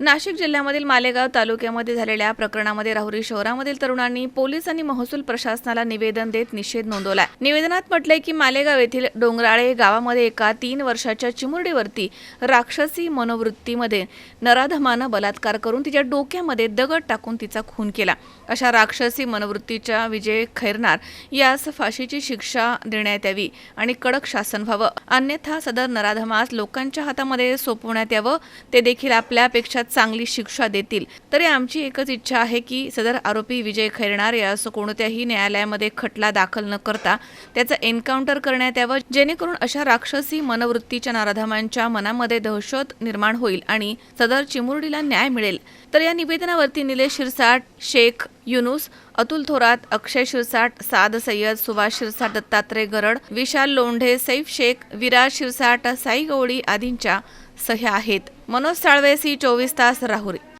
नाशिक जिल्ह्यामधील मालेगाव तालुक्यामध्ये झालेल्या प्रकरणामध्ये राहुरी शहरामधील तरुणांनी पोलीस आणि महसूल प्रशासनाला निवेदन देत निषेध नोंदवला निवेदनात म्हटलंय की मालेगाव येथील डोंगराळे गावामध्ये एका तीन वर्षाच्या चिमुरडीवरती राक्षसी मनोवृत्तीमध्ये नराधमानं बलात्कार करून तिच्या डोक्यामध्ये दगड टाकून तिचा खून केला. अशा राक्षसी मनोवृत्तीच्या विजय खैरनार यास फाशीची शिक्षा देण्यात यावी आणि कडक शासन व्हावं. अन्यथा सदर नराधमास लोकांच्या हातामध्ये सोपवण्यात यावं. ते देखील आपल्यापेक्षा चांगली शिक्षा देतील. तरी आमची एकच इच्छा आहे की सदर आरोपी विजय खैरणारे असं कोणत्याही न्यायालयामध्ये खटला दाखल न करता त्याचं एन्काउंटर करण्यात यावं जेणेकरून अशा राक्षसी मनोवृत्तीच्या नाराधमांच्या मनामध्ये दहशत निर्माण होईल आणि सदर चिमुरडीला न्याय मिळेल. तर या निवेदनावरती निलेश शिरसाट शेख युनुस अतुल थोरात अक्षय शिरसाट साद सय्यद सुभाष शिरसाट दत्तात्रय गरड विशाल लोंढे सैफ शेख विराज शिरसाट साई गवळी आदींच्या सह्या आहेत. मनोज साळवे सी चोवीस तास राहुरी